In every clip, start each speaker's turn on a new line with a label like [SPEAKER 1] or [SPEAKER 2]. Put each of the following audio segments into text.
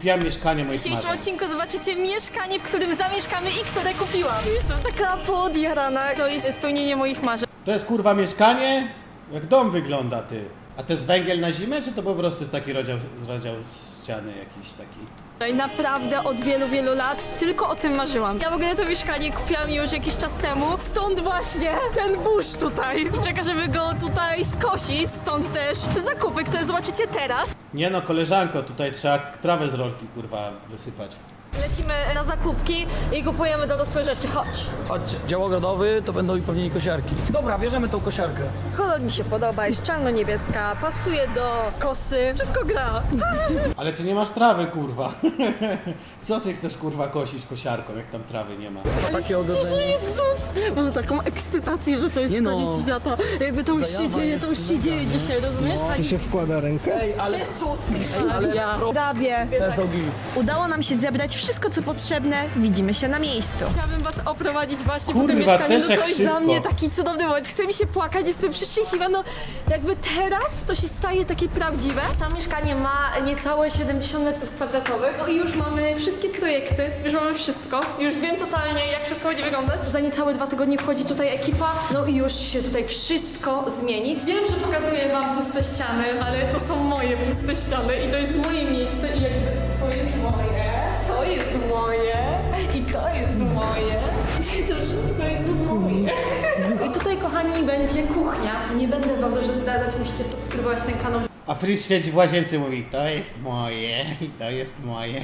[SPEAKER 1] kupiłam mieszkanie
[SPEAKER 2] W
[SPEAKER 1] moich
[SPEAKER 2] dzisiejszym
[SPEAKER 1] marzeń.
[SPEAKER 2] odcinku zobaczycie mieszkanie, w którym zamieszkamy i które kupiłam. Jestem taka podjarana. To jest spełnienie moich marzeń.
[SPEAKER 1] To jest kurwa mieszkanie? Jak dom wygląda, ty. A to jest węgiel na zimę, czy to po prostu jest taki rozdział, rozdział ściany jakiś taki?
[SPEAKER 2] I naprawdę od wielu, wielu lat tylko o tym marzyłam. Ja w ogóle to mieszkanie kupiłam już jakiś czas temu, stąd właśnie ten burz tutaj. I czeka, żeby go tutaj skosić, stąd też zakupy, które zobaczycie teraz.
[SPEAKER 1] Nie no, koleżanko, tutaj trzeba trawę z rolki kurwa wysypać.
[SPEAKER 2] Lecimy na zakupki i kupujemy dorosłe rzeczy. Chodź.
[SPEAKER 3] Chodź, dział ogrodowy to będą i pewnie i kosiarki. Dobra, bierzemy tą kosiarkę.
[SPEAKER 2] Kolor mi się podoba, jest czarno-niebieska, pasuje do kosy, wszystko gra.
[SPEAKER 1] Ale ty nie masz trawy, kurwa. Co ty chcesz kurwa kosić kosiarką, jak tam trawy nie ma?
[SPEAKER 3] Takie
[SPEAKER 2] Cieszę,
[SPEAKER 3] ogrodzenie.
[SPEAKER 2] Jezus! Mam taką ekscytację, że to jest
[SPEAKER 3] Nie no.
[SPEAKER 2] koniec świata. Jakby to już się dzieje, to już
[SPEAKER 3] jest
[SPEAKER 2] się
[SPEAKER 3] mega,
[SPEAKER 2] dzieje
[SPEAKER 3] nie?
[SPEAKER 2] dzisiaj, rozumiesz?
[SPEAKER 4] Tu się wkłada rękę.
[SPEAKER 3] Ej, ale
[SPEAKER 2] Jezus!
[SPEAKER 3] ale
[SPEAKER 2] Ja.
[SPEAKER 3] ogień.
[SPEAKER 5] Udało nam się zebrać wszystko, co potrzebne. Widzimy się na miejscu.
[SPEAKER 2] Chciałabym was oprowadzić właśnie
[SPEAKER 1] Kurwa,
[SPEAKER 2] po tym mieszkaniu,
[SPEAKER 1] też
[SPEAKER 2] no to jest dla
[SPEAKER 1] szybko.
[SPEAKER 2] mnie taki cudowny moment. Chce mi się płakać, jestem przeszczęśliwa, no jakby teraz to się staje takie prawdziwe. To mieszkanie ma niecałe 70 metrów kwadratowych no i już mamy wszystkie projekty, już mamy wszystko, już wiem totalnie jak wszystko będzie wyglądać. Za niecałe dwa tygodnie wchodzi tutaj ekipa, no i już się tutaj wszystko zmieni. Wiem, że pokazuję wam puste ściany, ale to są moje puste ściany i to jest moje miejsce i jakby I tutaj, kochani, będzie kuchnia. Nie będę wam dużo zdradzać, musicie subskrybować ten kanał.
[SPEAKER 1] A Fritz siedzi w łazience i mówi, to jest moje i to jest moje.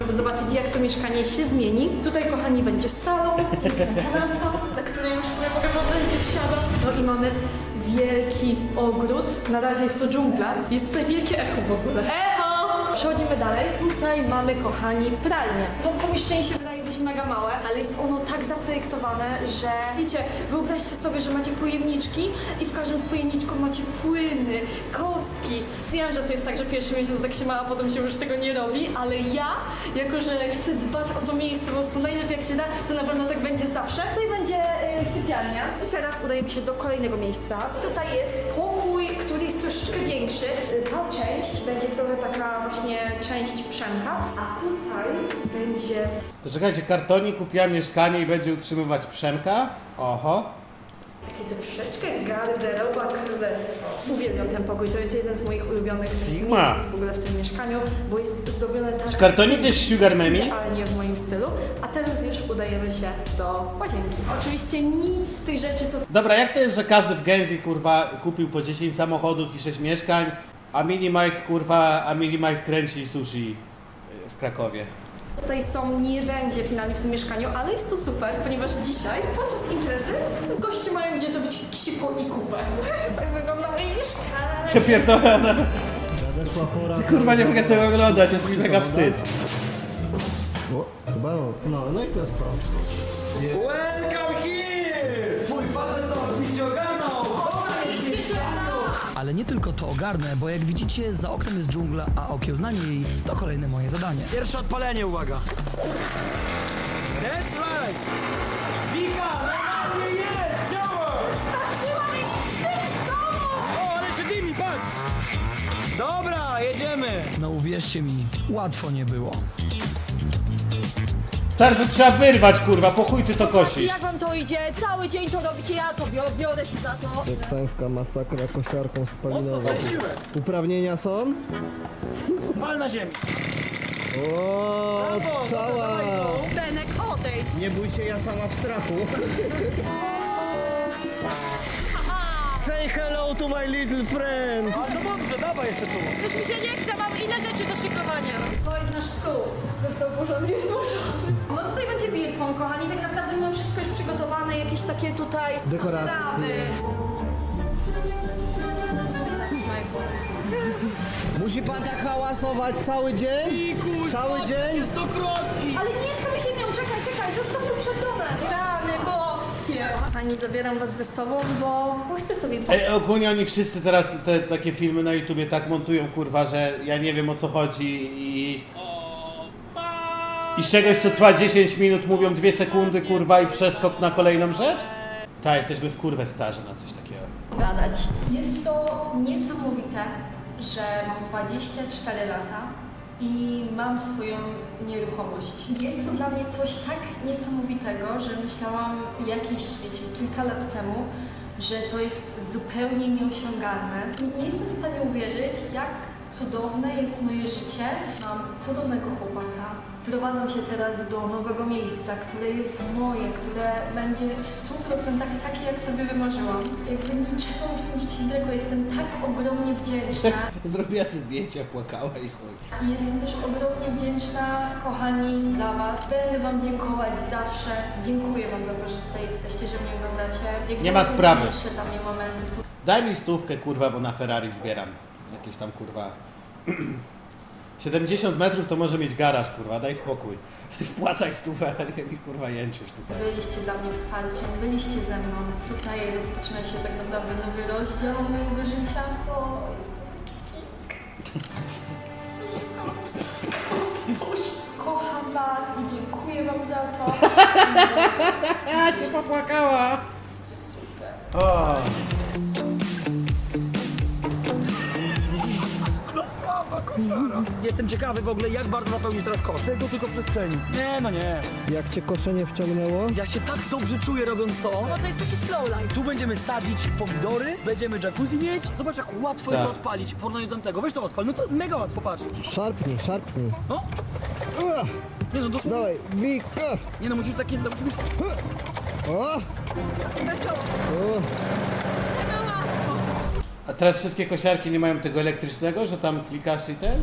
[SPEAKER 2] żeby zobaczyć, jak to mieszkanie się zmieni. Tutaj, kochani, będzie salon, kanapa, na której już nie mogę wyobrazić, jak siadam. No i mamy wielki ogród. Na razie jest to dżungla. Jest tutaj wielkie echo w ogóle. Echo! Przechodzimy dalej. Tutaj mamy, kochani, pralnię. To pomieszczenie się wydaje być mega małe, ale jest ono tak zaprojektowane, że wiecie, wyobraźcie sobie, że macie pojemniczki i w każdym z pojemniczków macie płyny, kostki. Wiem, że to jest tak, że pierwszy miesiąc tak się ma, a potem się już tego nie robi, ale ja, jako że chcę dbać o to miejsce po prostu najlepiej jak się da, to na pewno tak będzie zawsze. Tutaj będzie e, sypialnia i teraz udaje mi się do kolejnego miejsca. Tutaj jest jest troszeczkę większy. Ta część będzie trochę taka właśnie część Przemka, a tutaj będzie
[SPEAKER 1] To czekajcie, kartoni kupiła mieszkanie i będzie utrzymywać Przemka? Oho.
[SPEAKER 2] Takie troszeczkę garderoba królestwo. Ten pokój, to jest jeden z moich ulubionych
[SPEAKER 1] Sigma.
[SPEAKER 2] miejsc w ogóle w tym mieszkaniu, bo jest zrobione tak
[SPEAKER 1] Czy kartoni też sugar mami?
[SPEAKER 2] idealnie w moim stylu. A teraz już udajemy się do łazienki. Oczywiście nic z tych rzeczy, co
[SPEAKER 1] Dobra, jak to jest, że każdy w Genzi kurwa kupił po 10 samochodów i 6 mieszkań, a Mini Mike kurwa, a Mini Mike kręci sushi w Krakowie?
[SPEAKER 2] Tutaj są, nie będzie finalnie w tym mieszkaniu, ale jest to super, ponieważ dzisiaj podczas imprezy goście mają gdzie zrobić ksiku i kupę. tak wygląda moje mieszkanie.
[SPEAKER 1] Przepierdolona. Kurwa, nie mogę tego oglądać, jest mi mega wstyd.
[SPEAKER 4] O, chyba o. No, no i to jest to.
[SPEAKER 3] Welcome here! Mój facet to oczywiście ogarnął! Ale nie tylko to ogarnę, bo jak widzicie za oknem jest dżungla, a okiełznanie jej to kolejne moje zadanie. Pierwsze odpalenie, uwaga! That's right! Wika, normalnie jest! Działa! O, ale się dymi, patrz! Dobra, jedziemy! No uwierzcie mi, łatwo nie było.
[SPEAKER 1] Stary, to trzeba wyrwać kurwa, po chuj ty to kosisz.
[SPEAKER 2] Jak idzie? Cały dzień to robicie, ja to biorę, biorę się za to.
[SPEAKER 4] Teksańska masakra kosiarką spalinową.
[SPEAKER 3] Mocno siłę!
[SPEAKER 4] Uprawnienia są?
[SPEAKER 3] Pal na ziemi!
[SPEAKER 4] O, cała!
[SPEAKER 2] Benek, odejdź!
[SPEAKER 4] Nie bój się, ja sama w strachu. Say hello to my little friend!
[SPEAKER 3] A no dobrze, dawaj jeszcze tu!
[SPEAKER 2] Już mi się nie chce, mam ile rzeczy do szykowania. To jest nasz stół. Został porządnie złożony. No tutaj będzie birkon, kochani. Tak naprawdę mam wszystko już przygotowane, jakieś takie tutaj
[SPEAKER 4] Dekoracje.
[SPEAKER 2] trawy. That's my boy.
[SPEAKER 4] Musi pan tak hałasować cały dzień? Cały dzień?
[SPEAKER 3] Jest to krotki!
[SPEAKER 2] Ale nie jestem ziemią, czekaj, czekaj, zostaw to przed domem. Rany boskie. Kochani, zabieram was ze sobą, bo bo chcę sobie po...
[SPEAKER 1] Ej, ogólnie oni wszyscy teraz te takie filmy na YouTubie tak montują kurwa, że ja nie wiem o co chodzi i... I z czegoś co trwa 10 minut mówią 2 sekundy kurwa i przeskok na kolejną rzecz? Ta, jesteśmy w kurwę starzy na coś takiego.
[SPEAKER 2] gadać. Jest to niesamowite, że mam 24 lata i mam swoją nieruchomość. Jest to dla mnie coś tak niesamowitego, że myślałam jakieś, wiecie, kilka lat temu, że to jest zupełnie nieosiągalne. Nie jestem w stanie uwierzyć, jak cudowne jest moje życie. Mam cudownego chłopaka. Wprowadzam się teraz do nowego miejsca, które jest moje, które będzie w 100% takie, jak sobie wymarzyłam. Jakby niczego w tym życiu brakło. Jestem tak ogromnie wdzięczna.
[SPEAKER 1] Zrobiła sobie zdjęcia, płakała i chuj.
[SPEAKER 2] I Jestem też ogromnie wdzięczna, kochani, za Was. Będę Wam dziękować zawsze. Dziękuję Wam za to, że tutaj jesteście, że mnie oglądacie. Jakby
[SPEAKER 1] Nie ma sprawy.
[SPEAKER 2] najważniejsze dla mnie momenty.
[SPEAKER 1] Daj mi stówkę, kurwa, bo na Ferrari zbieram. Jakieś tam, kurwa... 70 metrów to może mieć garaż, kurwa, daj spokój. Ty wpłacaj stówę, a nie mi, kurwa, jęczysz tutaj.
[SPEAKER 2] Byliście dla mnie wsparciem, byliście ze mną. Tutaj rozpoczyna się tak naprawdę nowy rozdział mojego życia. O, jestem taki piękny. Boże, Kocham Was i dziękuję Wam za to.
[SPEAKER 1] A, cię popłakała. O,
[SPEAKER 3] kosiara. Jestem ciekawy w ogóle, jak bardzo zapełnisz teraz kosz. Tego tylko przestrzeni. Nie, no nie.
[SPEAKER 4] Jak cię koszenie wciągnęło?
[SPEAKER 3] Ja się tak dobrze czuję robiąc to.
[SPEAKER 2] Bo to jest taki slow life.
[SPEAKER 3] Tu będziemy sadzić pomidory, będziemy jacuzzi mieć. Zobacz jak łatwo jest to
[SPEAKER 1] Tak.
[SPEAKER 3] odpalić porównaniu do tamtego. Weź to odpal, no to mega łatwo, patrz.
[SPEAKER 4] Szarpnij, szarpnij.
[SPEAKER 3] No,
[SPEAKER 4] Ua,
[SPEAKER 3] nie no dosłownie.
[SPEAKER 4] dawaj, a,
[SPEAKER 3] Nie no, musisz takie, to musi być...
[SPEAKER 4] O! O!
[SPEAKER 1] A teraz wszystkie kosiarki nie mają tego elektrycznego, że tam klikasz i ten?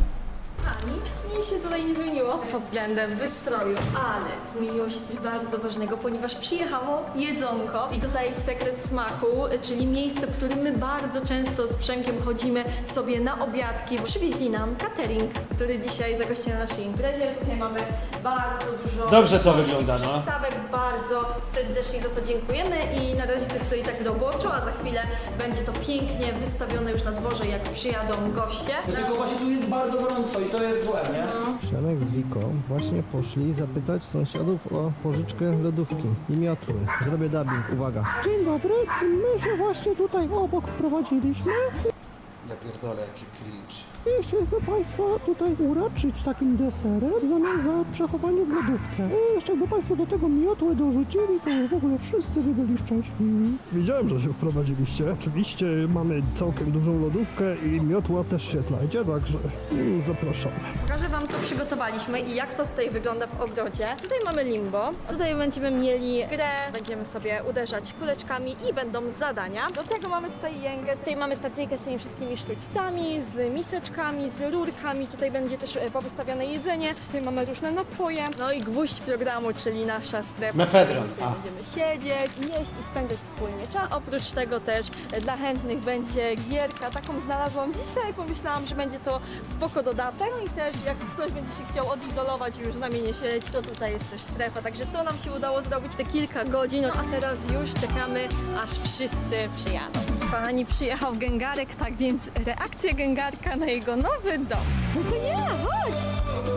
[SPEAKER 2] Ani nic się tutaj nie zmieniło pod względem wystroju, ale zmieniło się coś bardzo ważnego, ponieważ przyjechało jedzonko i tutaj sekret smaku, czyli miejsce, w którym my bardzo często z Przemkiem chodzimy sobie na obiadki. Przywieźli nam catering, który dzisiaj zagości na naszej imprezie. Tutaj mamy bardzo dużo
[SPEAKER 1] Dobrze to wygląda, no.
[SPEAKER 2] przystawek. Bardzo serdecznie za to dziękujemy i na razie to stoi tak roboczo, a za chwilę będzie to pięknie wystawione już na dworze, jak przyjadą goście.
[SPEAKER 3] Tylko właśnie tu jest bardzo gorąco i to jest złe, nie?
[SPEAKER 4] Przemek z Wiką właśnie poszli zapytać sąsiadów o pożyczkę lodówki i miotły. Zrobię dubbing, uwaga. Dzień dobry, my się właśnie tutaj obok wprowadziliśmy
[SPEAKER 1] Ja pierdolę, jaki cringe.
[SPEAKER 6] I chcieliśmy Państwa tutaj uraczyć takim deserem w zamian za przechowanie w lodówce. I jeszcze jakby Państwo do tego miotłę dorzucili, to w ogóle wszyscy by byli szczęśliwi. Widziałem, że się wprowadziliście. Oczywiście mamy całkiem dużą lodówkę i miotła też się znajdzie, także mm, zapraszamy.
[SPEAKER 2] Pokażę Wam, co przygotowaliśmy i jak to tutaj wygląda w ogrodzie. Tutaj mamy limbo, tutaj będziemy mieli grę, będziemy sobie uderzać kuleczkami i będą zadania. Do tego mamy tutaj jęgę, tutaj mamy stacyjkę z tymi wszystkimi sztućcami, z miseczkami, z rurkami, tutaj będzie też e, powystawiane jedzenie, tutaj mamy różne napoje, no i gwóźdź programu, czyli nasza strefa.
[SPEAKER 1] Mefedron, a.
[SPEAKER 2] Będziemy siedzieć, jeść i spędzać wspólnie czas. Oprócz tego też e, dla chętnych będzie gierka, taką znalazłam dzisiaj, pomyślałam, że będzie to spoko dodatek No i też jak ktoś będzie się chciał odizolować i już z nami nie siedzieć, to tutaj jest też strefa, także to nam się udało zrobić te kilka godzin, a teraz już czekamy, aż wszyscy przyjadą. Kochani, przyjechał Gęgarek, tak więc reakcja Gęgarka na jego nowy dom. No to nie, chodź!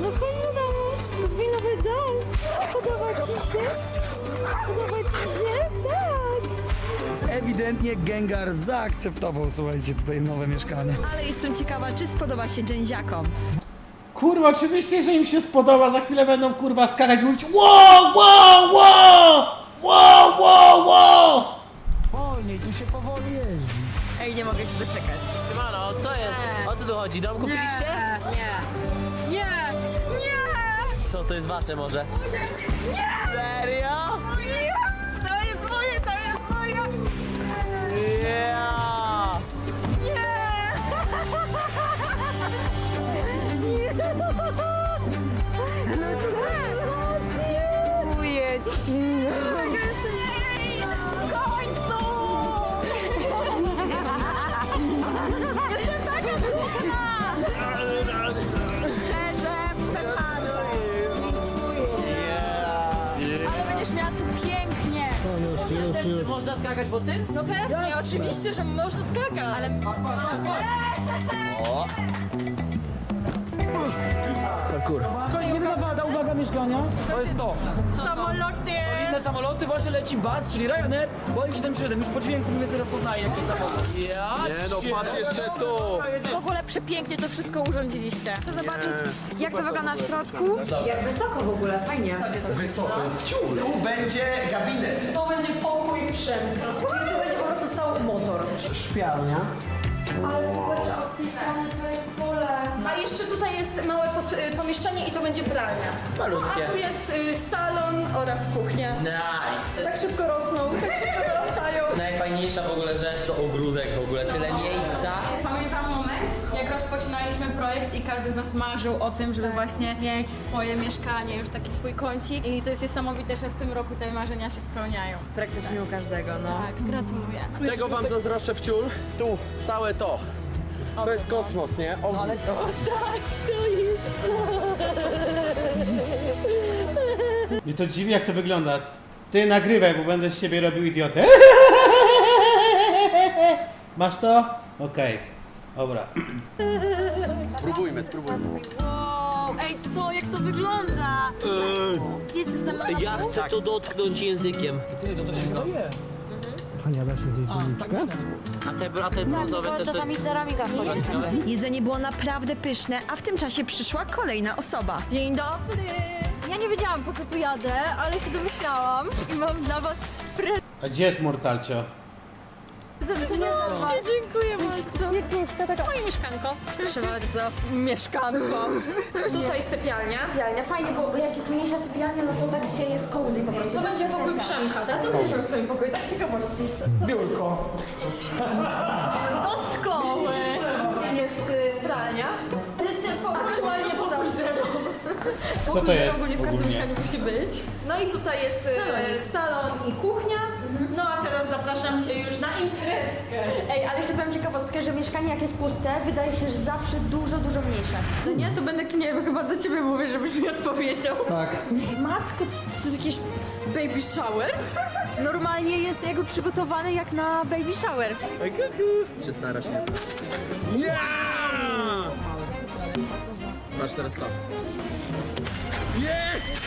[SPEAKER 2] No chodź do domu, to jest mój nowy dom. Podoba Ci się? Podoba Ci się? Tak!
[SPEAKER 3] Ewidentnie Gengar zaakceptował, słuchajcie, tutaj nowe mieszkanie.
[SPEAKER 5] Ale jestem ciekawa, czy spodoba się dżęziakom.
[SPEAKER 1] Kurwa, oczywiście, że im się spodoba, za chwilę będą kurwa skakać i mówić wow, wow, wow, wow, wow, wow.
[SPEAKER 7] Mogę się doczekać. Siemano, co jest? O co tu chodzi? Dom kupiliście? Nie. Nie. Nie. Co, to jest wasze może? Nie. Serio? Po tym?
[SPEAKER 2] No pewnie, oczywiście, że można skakać. Ale
[SPEAKER 3] Spokojnie, nie napada, uwaga, mieszkania? To jest to.
[SPEAKER 8] Samoloty!
[SPEAKER 3] Inne samoloty, właśnie leci bus, czyli Ryanair. Boeing 737, już po dźwięku mniej więcej rozpoznaje jaki samolot.
[SPEAKER 7] Ja?
[SPEAKER 9] Nie no, patrz jeszcze tu!
[SPEAKER 8] W ogóle przepięknie to wszystko urządziliście. Chcę zobaczyć, jak to wygląda w środku.
[SPEAKER 10] Jak wysoko w ogóle, fajnie.
[SPEAKER 9] Wysoko jest w ciul. Tu będzie gabinet.
[SPEAKER 2] To będzie pokój Przemka.
[SPEAKER 10] Czyli tu będzie po prostu stał motor.
[SPEAKER 3] Szpialnia.
[SPEAKER 10] Ale zobacz, od tej strony to jest pole.
[SPEAKER 2] A jeszcze tutaj jest małe pos- y, pomieszczenie i to będzie pralnia.
[SPEAKER 7] Malutkie.
[SPEAKER 2] A tu jest y, salon oraz kuchnia.
[SPEAKER 7] Nice.
[SPEAKER 10] Tak szybko rosną, tak szybko dorastają.
[SPEAKER 7] Najfajniejsza w ogóle rzecz to ogródek w ogóle, tyle miejsca.
[SPEAKER 8] Pamiętam moment, jak rozpoczynaliśmy projekt i każdy z nas marzył o tym, żeby właśnie mieć swoje mieszkanie, już taki swój kącik. I to jest niesamowite, że w tym roku te marzenia się spełniają.
[SPEAKER 10] Praktycznie u każdego, no.
[SPEAKER 8] Tak, gratuluję.
[SPEAKER 9] Tego wam zazdroszczę w ciul. Tu, całe to. To jest kosmos, nie? O,
[SPEAKER 3] No ale co?
[SPEAKER 1] Mnie to dziwi jak to wygląda. Ty nagrywaj, bo będę z siebie robił idiotę. Masz to? Okej. Dobra.
[SPEAKER 9] spróbujmy, spróbujmy.
[SPEAKER 8] Wow, ej co, jak to wygląda? Gdzie coś tam ma
[SPEAKER 7] Ja chcę to dotknąć językiem.
[SPEAKER 3] Ty, to to się kroje.
[SPEAKER 4] Hania, da się zjeść doniczkę?
[SPEAKER 7] A te, a te brązowe też to
[SPEAKER 10] Czasami
[SPEAKER 7] jest...
[SPEAKER 10] ceramika wchodzi.
[SPEAKER 5] Jedzenie było naprawdę pyszne, a w tym czasie przyszła kolejna osoba.
[SPEAKER 2] Dzień dobry.
[SPEAKER 8] Ja nie wiedziałam po co tu jadę, ale się domyślałam i mam dla was prezent.
[SPEAKER 1] A gdzie jest Mortalcio?
[SPEAKER 2] Dziękuję bardzo. Moje mieszkanko.
[SPEAKER 8] Proszę bardzo. Mieszkanko.
[SPEAKER 2] Tutaj sypialnia.
[SPEAKER 10] Sypialnia, fajnie, bo jak jest mniejsza sypialnia, no to tak się jest cozy po prostu.
[SPEAKER 2] To będzie pokój Przemka.
[SPEAKER 10] A co będziesz miał w swoim pokoju? Tak ciekawości.
[SPEAKER 3] Biurko.
[SPEAKER 2] Do szkoły. Jest y, pralnia.
[SPEAKER 1] Co to jest
[SPEAKER 2] Ogólnie w każdym
[SPEAKER 1] ogólnie?
[SPEAKER 2] mieszkaniu musi być. No i tutaj jest y, salon i kuchnia. No a teraz zapraszam Cię już na imprezkę.
[SPEAKER 10] Ej, ale jeszcze powiem ciekawostkę, że mieszkanie jak jest puste, wydaje się, że zawsze dużo, dużo mniejsze.
[SPEAKER 8] No nie, to będę, nie wiem, chyba do ciebie mówię, żebyś mi odpowiedział.
[SPEAKER 3] Tak.
[SPEAKER 8] Matko, to, to jest jakiś baby shower? Normalnie jest jakby przygotowany jak na baby shower.
[SPEAKER 9] Się stara się. Masz teraz to.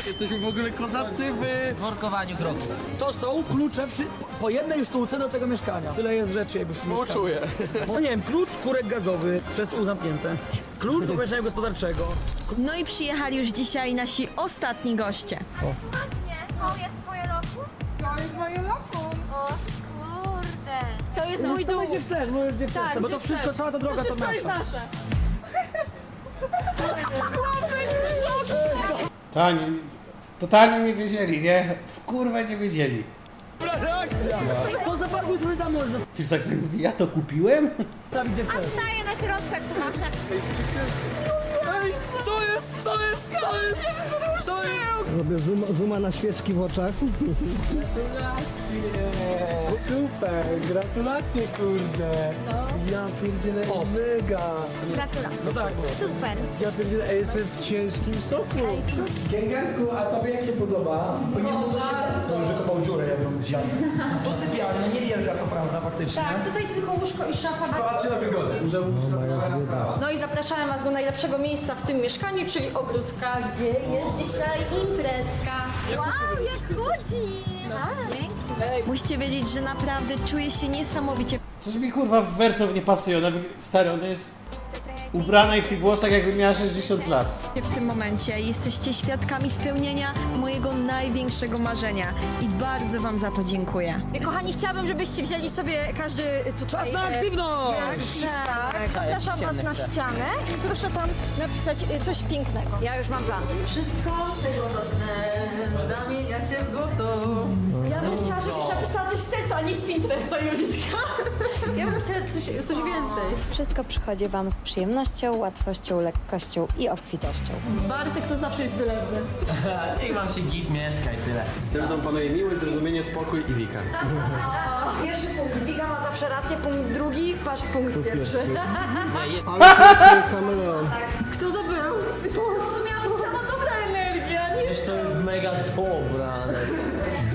[SPEAKER 9] Jesteśmy w ogóle kozacy w...
[SPEAKER 7] W workowaniu kroku.
[SPEAKER 3] To są klucze przy, po jednej sztuce do tego mieszkania. Tyle jest rzeczy jakby w tym mieszkaniu.
[SPEAKER 9] Poczuję.
[SPEAKER 3] No nie wiem, klucz, kurek gazowy, przez U zamknięte. Klucz do pomieszczenia gospodarczego.
[SPEAKER 5] No i przyjechali już dzisiaj nasi ostatni goście.
[SPEAKER 8] To jest twoje lokum? To jest moje lokum. O kurde. To jest mój dół.
[SPEAKER 3] Gdzie chcesz, możesz gdzie chcesz,
[SPEAKER 8] Tak,
[SPEAKER 3] bo to wszystko, cała ta droga to,
[SPEAKER 8] Wszystko jest
[SPEAKER 3] nasza.
[SPEAKER 8] nasze.
[SPEAKER 1] Ta, nie, totalnie nie wiedzieli, nie? W kurwę nie wiedzieli.
[SPEAKER 3] To za sobie tam można
[SPEAKER 1] Fisak mówi, ja to kupiłem?
[SPEAKER 3] wstawić gdzie chcesz.
[SPEAKER 8] Staję na środku, jak to masz.
[SPEAKER 3] Co jest, co jest, co jest, co jest?
[SPEAKER 4] Robię zoom, zooma na świeczki w oczach.
[SPEAKER 3] Super, gratulacje kurde. Ja pierdzielę, mega.
[SPEAKER 8] Gratulacje.
[SPEAKER 3] No tak,
[SPEAKER 8] Super.
[SPEAKER 3] ja pierdzielę, ej, jestem w ciężkim soku. Gęgarku, a tobie jak się podoba? Bo nie, bo to się... No już wykopał dziurę jedną gdzieś. To sypialnia, niewielka co prawda faktycznie.
[SPEAKER 2] Tak, tutaj tylko łóżko i szafa.
[SPEAKER 3] Patrzcie na wygodę. Że
[SPEAKER 2] No i zapraszamy Was do najlepszego miejsca w tym mieszkaniu, czyli ogródka, gdzie jest dzisiaj imprezka.
[SPEAKER 8] Wow, jak chodzi. No, pięknie.
[SPEAKER 5] Musicie wiedzieć, że naprawdę czuję się niesamowicie
[SPEAKER 1] Coś mi kurwa w wersów nie pasuje. Ona, wyg- stary, ona jest ubrana i w tych włosach jakby miała 60 lat.
[SPEAKER 5] w tym momencie. Jesteście świadkami spełnienia mojego największego marzenia i bardzo Wam za to dziękuję.
[SPEAKER 2] Kochani, chciałabym, żebyście wzięli sobie każdy tutaj...
[SPEAKER 3] Czas na
[SPEAKER 2] e,
[SPEAKER 3] aktywność!
[SPEAKER 2] Tak, zapraszam Was na ścianę i proszę tam napisać e, coś pięknego.
[SPEAKER 10] Ja już mam plan. Wszystko, czego dotknę, zamienia się w złoto.
[SPEAKER 2] Ja bym chciała, żebyś napisała coś z serca, a nie z Pinteresta, Julitka.
[SPEAKER 10] Ja bym chciała coś, coś więcej.
[SPEAKER 11] Wszystko przychodzi Wam z przyjemnością, łatwością, lekkością i obfitością.
[SPEAKER 2] Bartek to zawsze jest wylewny.
[SPEAKER 7] Niech wam się git mieszka i tyle.
[SPEAKER 9] W tym domu panuje miłość, zrozumienie, spokój i wika.
[SPEAKER 10] Pierwszy punkt. Wiga ma zawsze rację, punkt drugi, patrz punkt pierwszy.
[SPEAKER 4] Ale to kameleon.
[SPEAKER 2] Kto to był? Myślałam, że miałam sama dobra energia, nie?
[SPEAKER 7] Wiesz co jest mega dobra.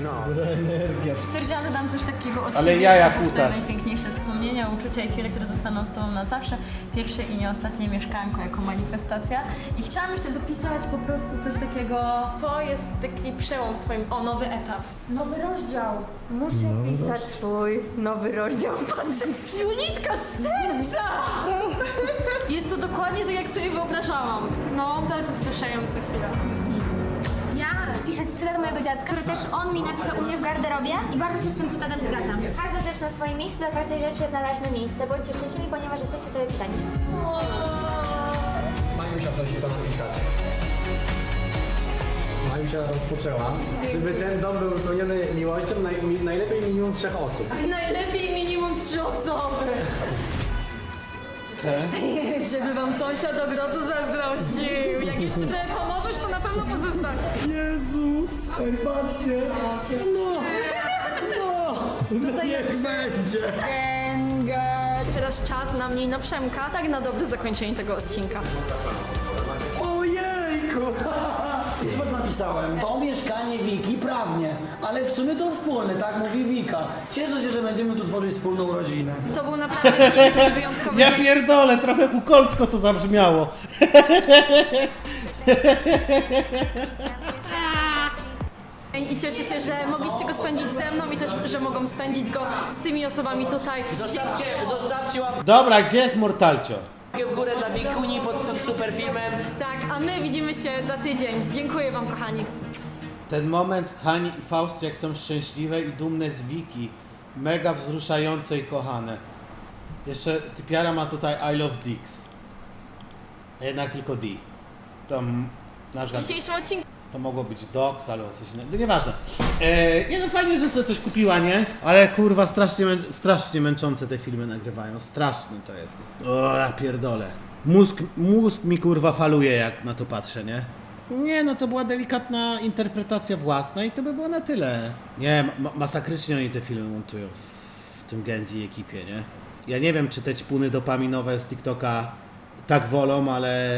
[SPEAKER 9] No.
[SPEAKER 4] energia.
[SPEAKER 8] Stwierdziłam, że dam coś takiego od
[SPEAKER 1] Ale
[SPEAKER 8] siebie,
[SPEAKER 1] jaja
[SPEAKER 8] żeby
[SPEAKER 1] kutas.
[SPEAKER 8] swoje najpiękniejsze uczucia i chwile, które zostaną z Tobą na zawsze. Pierwsze i nie ostatnie mieszkanko jako manifestacja. I chciałam jeszcze dopisać po prostu coś takiego, to jest taki przełom w Twoim, o, nowy etap. Nowy rozdział.
[SPEAKER 10] Muszę pisać swój nowy rozdział. Patrzę.
[SPEAKER 8] Julitka z serca! Jest to dokładnie tak, jak sobie wyobrażałam. No, bardzo wzruszające chwile.
[SPEAKER 12] Ja piszę cytat mojego dziadka, który też on mi napisał u mnie w garderobie i bardzo się z tym cytatem zgadzam. Każda rzecz na swoje miejsce, do każdej rzeczy należne miejsce. Bądźcie szczęśliwi, ponieważ jesteście sobie pisani.
[SPEAKER 3] Majusia coś chce napisać. Majusia rozpoczęła. Żeby ten dom był wypełniony miłością, naj, mi, najlepiej minimum trzech osób.
[SPEAKER 8] Najlepiej minimum trzy osoby. Żeby wam sąsiad ogrodu zazdrościł. Jak jeszcze trochę pomożesz, to na pewno pozazdrości.
[SPEAKER 3] Jezus! Ej, patrzcie! No! No! No niech będzie!
[SPEAKER 2] Teraz czas na mnie i na Przemka, tak na dobre zakończenie tego odcinka.
[SPEAKER 3] Ojejku! Zobacz napisałem, to mieszkanie Wiki prawnie, ale w sumie to wspólne, tak mówi Wika. Cieszę się, że będziemy tu tworzyć wspólną rodzinę.
[SPEAKER 2] To był naprawdę piękny wyjątkowy
[SPEAKER 1] Ja
[SPEAKER 2] dzień.
[SPEAKER 1] pierdolę, trochę kukolsko to zabrzmiało.
[SPEAKER 2] I cieszę się, że mogliście go spędzić ze mną i też, że mogą spędzić go z tymi osobami tutaj.
[SPEAKER 7] Zostawcie, zostawcie łapkę
[SPEAKER 1] Dobra, gdzie jest Mortalcio?
[SPEAKER 7] W górę dla Wikuni pod, pod super filmem.
[SPEAKER 2] Tak, a my widzimy się za tydzień. Dziękuję wam, kochani.
[SPEAKER 1] Ten moment Hani i Faust jak są szczęśliwe i dumne z Wiki. Mega wzruszające i kochane. Jeszcze typiara ma tutaj I love dicks. A jednak tylko D. To m- na
[SPEAKER 2] W
[SPEAKER 1] przykład
[SPEAKER 2] dzisiejszym odcinku
[SPEAKER 1] to mogło być docs albo coś innego. No nieważne. E, nie no fajnie, że sobie coś kupiła, nie? Ale kurwa strasznie, mę- strasznie męczące te filmy nagrywają. Straszny to jest. O, ja pierdolę. Mózg, mózg mi kurwa faluje jak na to patrzę, nie? Nie, no to była delikatna interpretacja własna i to by było na tyle. Nie, ma masakrycznie oni te filmy montują w, w tym Genzi ekipie, nie? Ja nie wiem, czy te ćpuny dopaminowe z TikToka tak wolą, ale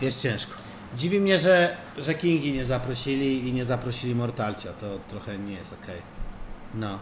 [SPEAKER 1] jest ciężko. Dziwi mnie, że, że Kingi nie zaprosili i nie zaprosili Mortalcia. To trochę nie jest okej. No.